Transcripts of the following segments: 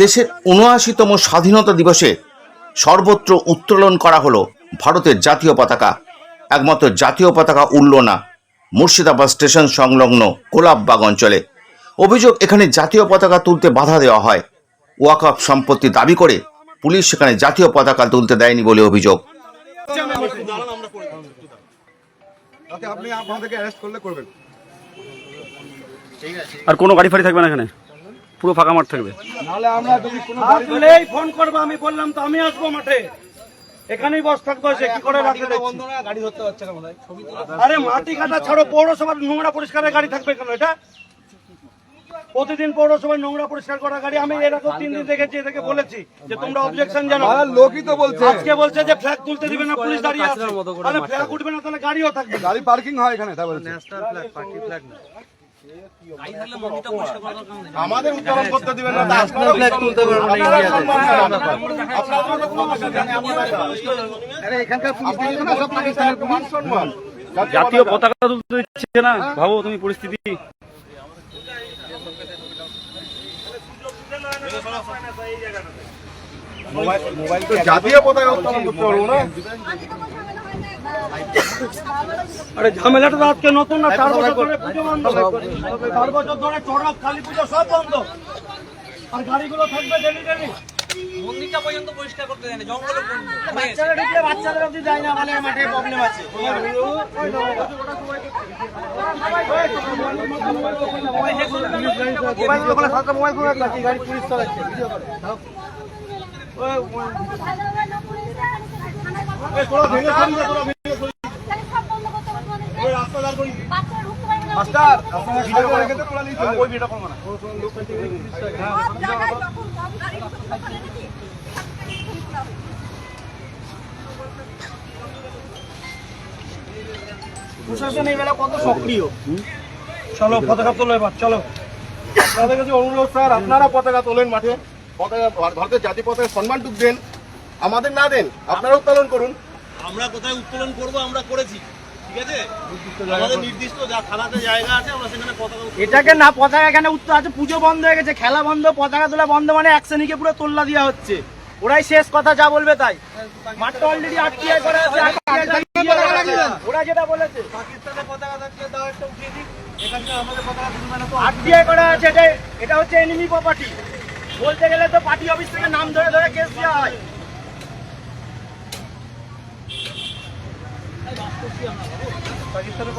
দেশের উনআশিতম স্বাধীনতা দিবসে সর্বত্র উত্তোলন করা হলো ভারতের জাতীয় পতাকা। একমাত্র জাতীয় পতাকা উড়ল না মুর্শিদাবাদ স্টেশন সংলগ্ন গোলাপবাগ অঞ্চলে। অভিযোগ এখানে জাতীয় পতাকা তুলতে বাধা দেওয়া হয়। ওয়াকফ সম্পত্তি দাবি করে পুলিশ সেখানে জাতীয় পতাকা তুলতে দেয়নি বলে অভিযোগ। আর কোনো গাড়ি ফাড়ি থাকবে না এখানে? পুরো ফাঁকা মাঠ থাকবে। নাহলে আমরা যদি কোনো আসলেই ফোন করব আমি বললাম তো আমি আসব মাঠে। এখানেই বস থাকব সে কি করে রাখতে গাড়ি ধরতে পারছে না আরে মাটি কাটা ছাড়ো পৌরসভার নোংরা পরিষ্কারের গাড়ি থাকবে কেন এটা? প্রতিদিন পৌরসভার নোংরা পরিষ্কার করা গাড়ি আমি এরকম তিন দিন দেখেছি এদেরকে বলেছি যে তোমরা অবজেকশন জানাও। লোকই তো বলছে। আজকে বলছে যে ফ্ল্যাগ তুলতে দিবে না পুলিশ দাঁড়িয়ে আছে। তাহলে ফ্ল্যাগ উঠবে না তাহলে গাড়িও থাকবে। গাড়ি পার্কিং হয় এখানে তাই বলছে। না। আরে এখানকার পুলিশ দিকে না সব পাকিস্তানের পুলিশ। সম্মান। জাতীয় পতাকা তুলতে দিচ্ছে না? ভাবো তুমি পরিস্থিতি। জাতীয় পতাকা উত্তোলন করতে পারব না। আরে ঝামেলাটা তো আজকে নতুন না চার বছর ধরে পুজো বন্ধ। চার বছর ধরে চড়ক কালী পুজো সব বন্ধ। আর গাড়িগুলো থাকবে ডেলি ডেলি মন্দিরটা পর্যন্ত পরিষ্কার করতে দেয় জঙ্গলে বাচ্চারা ঢুকলে বাচ্চাদের অব্দি যায় না মানে মাঠে প্রবলেম আছে। মোবাইল দোকানে সাতটা মোবাইল ফোন আছে গাড়ি পুলিশ চালাচ্ছে ভিডিও করে। ওই রাস্তা দাঁড় করিয়ে দিবি। মাস্টার ওই ভিডিও করব না। প্রশাসন এই বেলা কত সক্রিয়? চলো পতাকা তোলো এবার চলো। আপনাদের কাছে অনুরোধ স্যার আপনারা পতাকা তোলেন মাঠে। পতাকা ভারতের জাতীয় পতাকা সম্মানটুক দেন আমাদের না দেন আপনারা উত্তোলন করুন। আমরা কোথায় উত্তোলন করব আমরা করেছি। ঠিক আছে? আমাদের নির্দিষ্ট যা থানাতে জায়গা আছে আমরা সেখানে পতাকা এটাকে না পতাকা এখানে উত্তর আছে পুজো বন্ধ হয়ে গেছে খেলা বন্ধ পতাকা তোলা বন্ধ মানে এক শ্রেণীকে পুরো তোল্লা দেওয়া হচ্ছে। ওরাই শেষ কথা যা বলবে তাই। মাঠটা অলরেডি আটকিয়ে করা আছে ওরা যেটা বলেছে। পাকিস্তানের পতাকা থাকলে দাও একটা উঠিয়ে দিই এখানে আমাদের পতাকা তুলবে না তো। আটকিয়ে করা আছে এটা এটা হচ্ছে এনিমি প্রপার্টি বলতে গেলে তো পার্টি অফিস থেকে নাম ধরে ধরে কেস দেওয়া হয়।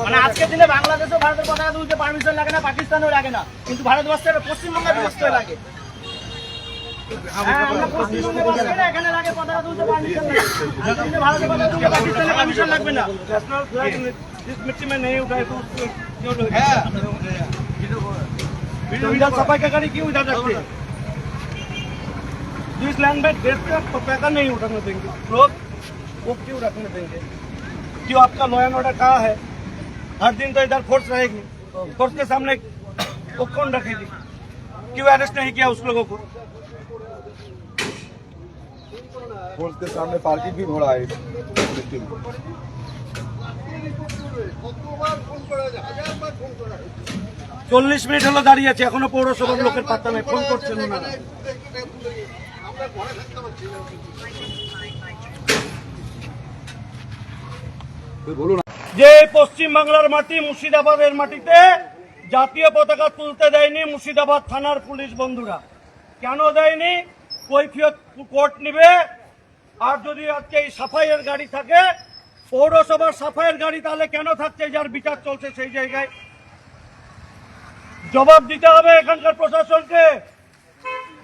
মানে আজকের দিনে বাংলাদেশও ভারতের পতাকা তুলতে পারমিশন লাগে না পাকিস্তানেও লাগে না কিন্তু ভারতবর্ষের পশ্চিমবঙ্গের ব্যবস্থা লাগে হ্যাঁ, আমরা পশ্চিমবঙ্গে বাস করি, এখানে লাগে পতাকা তুলতে permission লাগে। আর কিন্তু ভারতের পতাকা তুলতে পাকিস্তানে permission লাগবে না। National flag जिस मिट्टी में नहीं उठाए तो उसको क्यों लोगे? तो इधर सफाई का गाड़ी क्यों इधर रखते हैं? जिस लैंड में देश का पताका नहीं उठाने देंगे लोग वो क्यों रखने देंगे क्यों आपका लॉ एंड ऑर्डर कहाँ है हर दिन तो इधर फोर्स रहेगी फोर्स के सामने वो कौन रखेगी क्यों अरेस्ट नहीं किया उस लोगों को फोर्स के सामने पार्किंग भी घोड़ा है मिट्टी में। চল্লিশ মিনিট হলো দাঁড়িয়ে আছে এখনো পৌরসভার লোকের পাত্তা নেই ফোন করছেন ওনারা যে পশ্চিম বাংলার মাটি মুর্শিদাবাদের মাটিতে জাতীয় পতাকা তুলতে দেয়নি মুর্শিদাবাদ থানার পুলিশ বন্ধুরা। কেন দেয়নি? কৈফিয়ত কোর্ট নিবে। আর যদি আজকে এই সাফাইয়ের গাড়ি থাকে, পৌরসভার সাফাইয়ের গাড়ি তাহলে কেন থাকছে? যার বিচার চলছে সেই জায়গায়। জবাব দিতে হবে এখানকার প্রশাসনকে।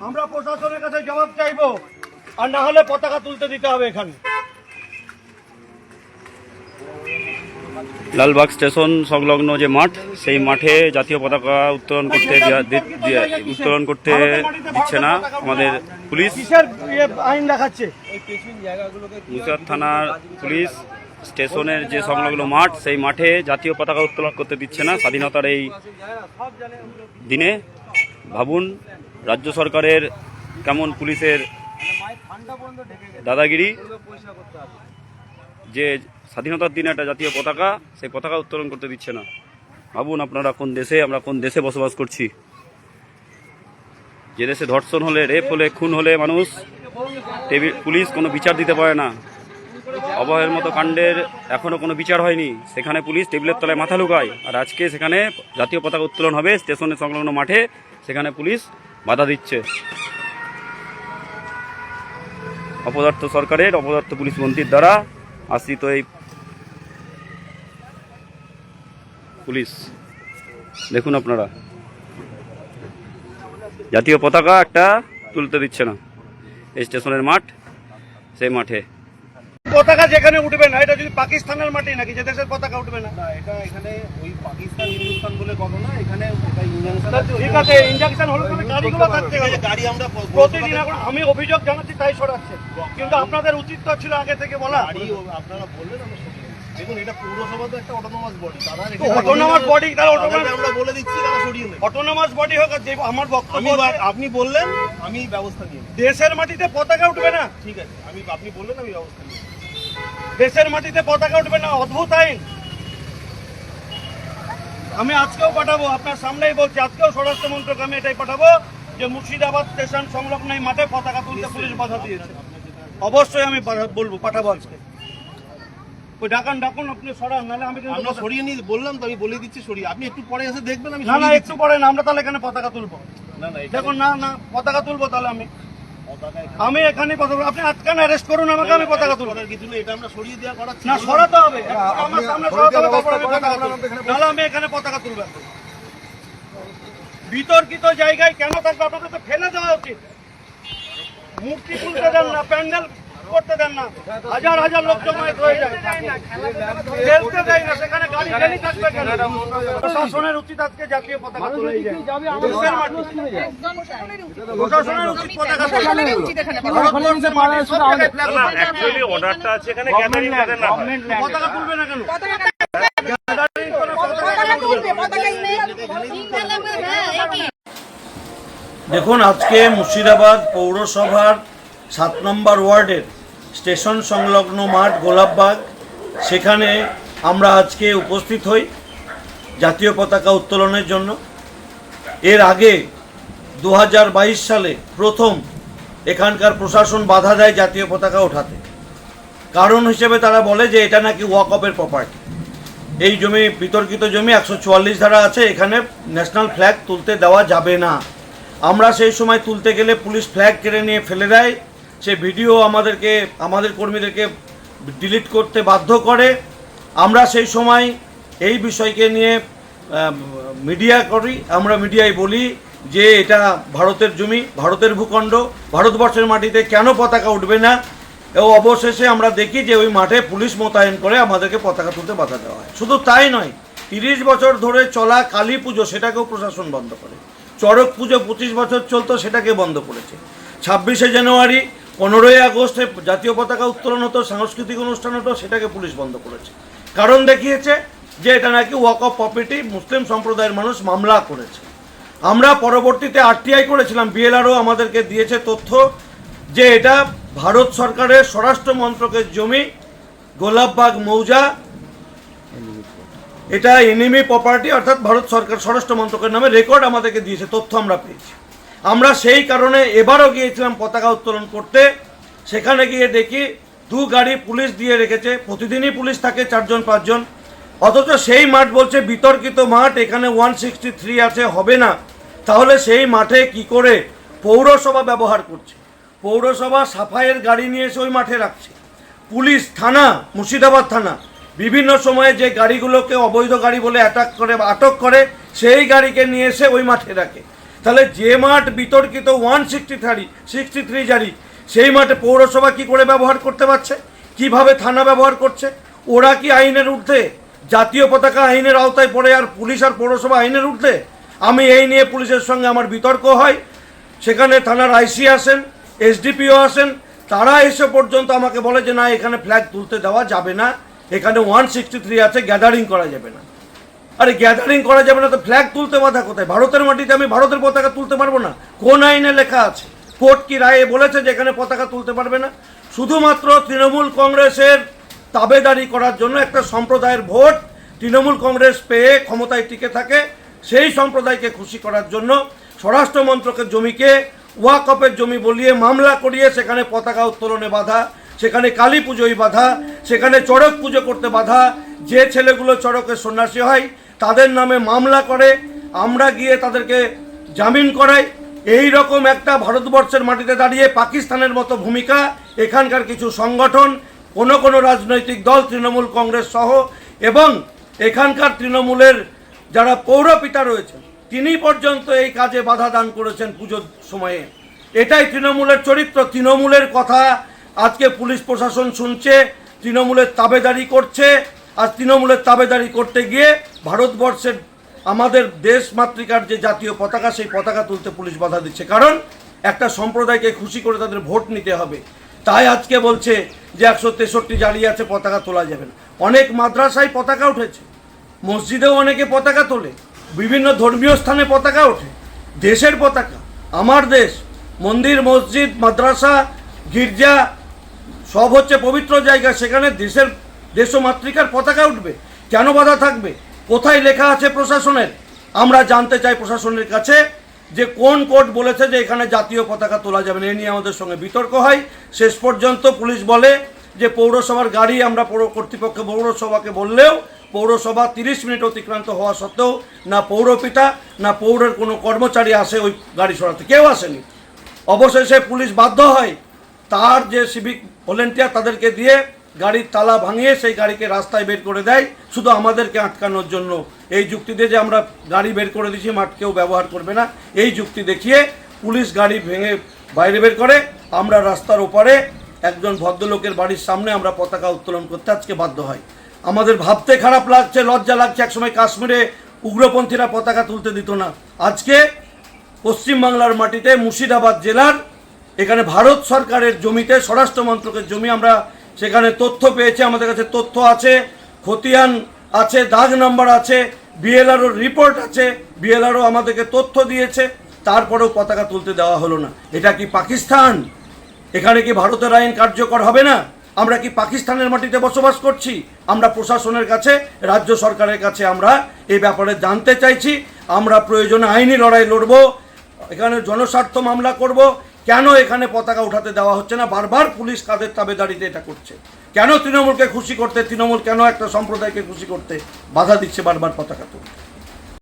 আমরা প্রশাসনের কাছে জবাব চাইব। আর না হলে পতাকা তুলতে দিতে হবে এখানে। লালবাগ স্টেশন সংলগ্ন যে মাঠ সেই মাঠে জাতীয় পতাকা উত্তোলন করতে উত্তোলন করতে দিচ্ছে না আমাদের পুলিশ। ইয়ে আইন দেখাচ্ছে? মুর্শিদাবাদ থানার পুলিশ স্টেশনের যে সংলগ্ন মাঠ সেই মাঠে জাতীয় পতাকা উত্তোলন করতে দিচ্ছে না। স্বাধীনতার এই দিনে ভাবুন রাজ্য সরকারের কেমন পুলিশের দাদাগিরি যে স্বাধীনতার দিনে একটা জাতীয় পতাকা, সেই পতাকা উত্তোলন করতে দিচ্ছে না। ভাবুন আপনারা কোন দেশে, আমরা কোন দেশে বসবাস করছি। যে দেশে ধর্ষণ হলে, রেপ হলে, খুন হলে মানুষ পুলিশ কোনো বিচার দিতে পারে না। অবহের মতো কাণ্ডের এখনও কোনো বিচার হয়নি। সেখানে পুলিশ টেবিলের তলায় মাথা লুকায়। আর আজকে সেখানে জাতীয় পতাকা উত্তোলন হবে, স্টেশনের সংলগ্ন মাঠে সেখানে পুলিশ বাধা দিচ্ছে। অপদার্থ সরকারের, অপদার্থ পুলিশ মন্ত্রীর দ্বারা আশ্রিত এই পুলিশ। দেখুন আপনারা। জাতীয় পতাকা একটা তুলতে দিচ্ছে না। এই স্টেশনের মাঠ সেই মাঠে। পতাকা যেখানে উঠবে না এটা যদি পাকিস্তানের মাটি নাকি? যে দেশের পতাকা উঠবে না। না এটা এখানে ওই পাকিস্তান হিন্দুস্তান বলে কথা না এখানে এটা ইঞ্জাংশন আছে। ঠিক আছে ইঞ্জেকশন হলে পরে গাড়িগুলো থাকতে হবে। গাড়ি আমরা প্রতিদিন এখন আমি অভিযোগ জানাচ্ছি তাই সরাচ্ছে। কিন্তু আপনাদের উচিত তো ছিল আগে থেকে বলা। আপনারা বললেন। দেখুন এটা পৌরসভা তো একটা অটোনোমাস বডি তারা অটোনোমাস বডি তাহলে তাদেরকে আমরা বলে দিচ্ছি তারা সরিয়ে নেবে। অটোনোমাস বডি হোক আর আমার বক্তব্য আমি আপনি বললেন আমি ব্যবস্থা দেশের মাটিতে পতাকা উঠবে না। ঠিক আছে আমি আপনি বললেন আমি ব্যবস্থা দেশের মাটিতে পতাকা উঠবে না অদ্ভুত আইন। আমি আজকেও পাঠাবো আপনার সামনেই বলছি আজকেও স্বরাষ্ট্র মন্ত্রক আমি এটাই পাঠাবো যে মুর্শিদাবাদ স্টেশন সংলগ্ন মাঠে পতাকা তুলতে পুলিশ বাধা দিয়েছে। অবশ্যই আমি বলব পাঠাবো আজকে। ওই ডাকান ডাকুন আপনি সরান নাহলে আমি কিন্তু আমরা সরিয়ে নিয়ে বললাম তো আমি বলে দিচ্ছি সরিয়ে। আপনি একটু পরে এসে দেখবেন আমি না না একটু পরে না আমরা তাহলে এখানে পতাকা তুলবো। না না দেখুন না না পতাকা তুলবো তাহলে আমি। এখানে আমি এখানে কথা বলব। আপনি আটকান অ্যারেস্ট করুন আমাকে আমি পতাকা তুলবো। কিছু নেই এটা আমরা সরিয়ে দেওয়া না সরাতে হবে। আমার সামনে সরাতে হবে তারপর আমি পতাকা নাহলে আমি এখানে পতাকা তুলবো বিতর্কিত জায়গায় কেন থাকবে? আপনাদের তো ফেলে দেওয়া উচিত। মূর্তি তুলতে দেন না প্যান্ডেল দেন না। হাজার হাজার লোক জমায়েত হয়ে যায়। খেলতে দেয় না সেখানে গাড়ি থাকবে কেন? প্রশাসনের উচিত আজকে জাতীয় পতাকা তুলে যায় প্রশাসনের উচিত। পতাকা তোলা। ভারতবর্ষের মাটি সব জায়গায় flag উঠবে। অর্ডারটা আছে এখানে গ্যাদারিং করে না। পতাকা তুলবে না কেন? দেখুন আজকে মুর্শিদাবাদ পৌরসভার সাত নম্বর ওয়ার্ডের স্টেশন সংলগ্ন মাঠ গোলাপবাগ। সেখানে আমরা আজকে উপস্থিত হই জাতীয় পতাকা উত্তোলনের জন্য। এর আগে দু হাজার বাইশ সালে প্রথম এখানকার প্রশাসন বাধা দেয় জাতীয় পতাকা ওঠাতে। কারণ হিসেবে তারা বলে যে এটা নাকি ওয়াক অফের প্রপার্টি এই জমি, বিতর্কিত জমি একশো চুয়াল্লিশ ধারা আছে, এখানে ন্যাশনাল ফ্ল্যাগ তুলতে দেওয়া যাবে না। আমরা সেই সময় তুলতে গেলে পুলিশ ফ্ল্যাগ কেড়ে নিয়ে ফেলে দেয়। সে ভিডিও আমাদেরকে, আমাদের কর্মীদেরকে ডিলিট করতে বাধ্য করে। আমরা সেই সময় এই বিষয়কে নিয়ে মিডিয়া করি, আমরা মিডিয়ায় বলি যে এটা ভারতের জমি, ভারতের ভূখণ্ড, ভারতবর্ষের মাটিতে কেন পতাকা উঠবে না? এবং অবশেষে আমরা দেখি যে ওই মাঠে পুলিশ মোতায়েন করে আমাদেরকে পতাকা তুলতে বাধা দেওয়া হয়। শুধু তাই নয়, তিরিশ বছর ধরে চলা কালী পুজো সেটাকেও প্রশাসন বন্ধ করে। চড়ক পুজো পঁচিশ বছর চলতো সেটাকে বন্ধ করেছে। ছাব্বিশে জানুয়ারি পনেরোই আগস্টে জাতীয় পতাকা উত্তোলন হতো, সাংস্কৃতিক অনুষ্ঠান হতো, সেটাকে পুলিশ বন্ধ করেছে। কারণ দেখিয়েছে যে এটা নাকি ওয়াক অফ প্রপার্টি মুসলিম সম্প্রদায়ের মানুষ মামলা করেছে। আমরা পরবর্তীতে আরটিআই করেছিলাম, বিএলআরও আমাদেরকে দিয়েছে তথ্য যে এটা ভারত সরকারের স্বরাষ্ট্র মন্ত্রকের জমি, গোলাপবাগ মৌজা, এটা এনিমি প্রপার্টি অর্থাৎ ভারত সরকার স্বরাষ্ট্র মন্ত্রকের নামে রেকর্ড আমাদেরকে দিয়েছে, তথ্য আমরা পেয়েছি। আমরা সেই কারণে এবারও গিয়েছিলাম পতাকা উত্তোলন করতে। সেখানে গিয়ে দেখি দু গাড়ি পুলিশ দিয়ে রেখেছে, প্রতিদিনই পুলিশ থাকে চারজন, পাঁচজন। অথচ সেই মাঠ বলছে বিতর্কিত মাঠ, এখানে ওয়ান সিক্সটি থ্রি আছে, হবে না। তাহলে সেই মাঠে কি করে পৌরসভা ব্যবহার করছে? পৌরসভা সাফাইয়ের গাড়ি নিয়ে এসে ওই মাঠে রাখছে। পুলিশ থানা, মুর্শিদাবাদ থানা, বিভিন্ন সময়ে যে গাড়িগুলোকে অবৈধ গাড়ি বলে অ্যাটাক করে আটক করে, সেই গাড়িকে নিয়ে এসে ওই মাঠে রাখে। তাহলে যে মাঠ বিতর্কিত one sixty three sixty three জারি, সেই মাঠে পৌরসভা কি করে ব্যবহার করতে পারছে? কীভাবে থানা ব্যবহার করছে? ওরা কি আইনের ঊর্ধ্বে? জাতীয় পতাকা আইনের আওতায় পড়ে আর পুলিশ আর পৌরসভা আইনের ঊর্ধ্বে? আমি এই নিয়ে পুলিশের সঙ্গে আমার বিতর্ক হয়। সেখানে থানার আইসি আসেন, এসডিপিও আসেন, তারা এসে পর্যন্ত আমাকে বলে যে, না, এখানে ফ্ল্যাগ তুলতে দেওয়া যাবে না। এখানে ওয়ান সিক্সটি থ্রি আছে গ্যাদারিং করা যাবে না। আরে গ্যাদারিং করা যাবে না তো ফ্ল্যাগ তুলতে বাধা কোথায়? ভারতের মাটিতে আমি ভারতের পতাকা তুলতে পারব না। কোন আইনে লেখা আছে? কোর্ট কি রায়ে বলেছে যে এখানে পতাকা তুলতে পারবে না? শুধুমাত্র তৃণমূল কংগ্রেসের তাবেদারি করার জন্য একটা সম্প্রদায়ের ভোট তৃণমূল কংগ্রেস পেয়ে ক্ষমতায় টিকে থাকে, সেই সম্প্রদায়কে খুশি করার জন্য স্বরাষ্ট্র মন্ত্রকের জমিকে ওয়াকপের জমি বলিয়ে মামলা করিয়ে সেখানে পতাকা উত্তোলনে বাধা, সেখানে কালী পুজোয় বাধা, সেখানে চড়ক পুজো করতে বাধা, যে ছেলেগুলো চড়কের সন্ন্যাসী হয় তাদের নামে মামলা করে, আমরা গিয়ে তাদেরকে জামিন করাই। এই রকম একটা ভারতবর্ষের মাটিতে দাঁড়িয়ে পাকিস্তানের মতো ভূমিকা, এখানকার কিছু সংগঠন, কোনো কোনো রাজনৈতিক দল, তৃণমূল কংগ্রেস সহ, এবং এখানকার তৃণমূলের যারা পৌরপিতা রয়েছেন, তিনি পর্যন্ত এই কাজে বাধা দান করেছেন পুজোর সময়ে। এটাই তৃণমূলের চরিত্র। তৃণমূলের কথা আজকে পুলিশ প্রশাসন শুনছে, তৃণমূলের তাবেদারি করছে আর তৃণমূলের তাবেদারি করতে গিয়ে ভারতবর্ষের আমাদের দেশ মাতৃকার যে জাতীয় পতাকা, সেই পতাকা তুলতে পুলিশ বাধা দিচ্ছে। কারণ একটা সম্প্রদায়কে খুশি করে তাদের ভোট নিতে হবে। তাই আজকে বলছে যে একশো তেষট্টি জ্বালিয়ে আছে, পতাকা তোলা যাবে না। অনেক মাদ্রাসায় পতাকা উঠেছে। মসজিদেও অনেকে পতাকা তোলে। বিভিন্ন ধর্মীয় স্থানে পতাকা ওঠে। দেশের পতাকা। আমার দেশ, মন্দির, মসজিদ, মাদ্রাসা, গির্জা, সব হচ্ছে পবিত্র জায়গা। সেখানে দেশের দেশ ও মাতৃকার পতাকা উঠবে। কেন বাধা থাকবে? কোথায় লেখা আছে প্রশাসনের? আমরা জানতে চাই প্রশাসনের কাছে যে কোন কোর্ট বলেছে যে এখানে জাতীয় পতাকা তোলা যাবে না। এ নিয়ে আমাদের সঙ্গে বিতর্ক হয়। শেষ পর্যন্ত পুলিশ বলে যে পৌরসভার গাড়ি আমরা পৌর কর্তৃপক্ষ, পৌরসভাকে বললেও পৌরসভা তিরিশ মিনিট অতিক্রান্ত হওয়া সত্ত্বেও না পৌরপিতা, না পৌরের কোনো কর্মচারী আসে ওই গাড়ি সরাতে। কেউ আসেনি। অবশেষে পুলিশ বাধ্য হয় তার যে সিভিক ভলেন্টিয়ার তাদেরকে দিয়ে গাড়ির তালা ভাঙিয়ে সেই গাড়িকে রাস্তায় বের করে দেয়। শুধু আমাদেরকে আটকানোর জন্য। এই যুক্তি দিয়ে যে আমরা গাড়ি বের করে দিচ্ছি মাঠ কেউ ব্যবহার করবে না। এই যুক্তি দেখিয়ে পুলিশ গাড়ি ভেঙে বাইরে বের করে। আমরা রাস্তার ওপারে একজন ভদ্রলোকের বাড়ির সামনে আমরা পতাকা উত্তোলন করতে আজকে বাধ্য হয়। আমাদের ভাবতে খারাপ লাগছে, লজ্জা লাগছে। একসময় কাশ্মীরে উগ্রপন্থীরা পতাকা তুলতে দিত না। আজকে পশ্চিমবাংলার মাটিতে মুর্শিদাবাদ জেলার এখানে ভারত সরকারের জমিতে স্বরাষ্ট্র মন্ত্রকের জমি আমরা সেখানে তথ্য পেয়েছে, আমাদের কাছে তথ্য আছে, খতিয়ান আছে, দাগ নাম্বার আছে, বিএলআরও রিপোর্ট আছে, বিএলআরও আমাদেরকে তথ্য দিয়েছে, তারপরেও পতাকা তুলতে দেওয়া হলো না। এটা কি পাকিস্তান? এখানে কি ভারতের আইন কার্যকর হবে না? আমরা কি পাকিস্তানের মাটিতে বসবাস করছি? আমরা প্রশাসনের কাছে, রাজ্য সরকারের কাছে আমরা এই ব্যাপারে জানতে চাইছি। আমরা প্রয়োজনে আইনি লড়াই লড়বো, এখানে জনস্বার্থ মামলা করব কেন এখানে পতাকা উঠাতে দেওয়া হচ্ছে না? বারবার পুলিশ কাদের তাবেদারিতে এটা করছে? কেন তৃণমূলকে খুশি করতে, তৃণমূল কেন একটা সম্প্রদায়কে খুশি করতে বাধা দিচ্ছে বারবার পতাকা তুলতে?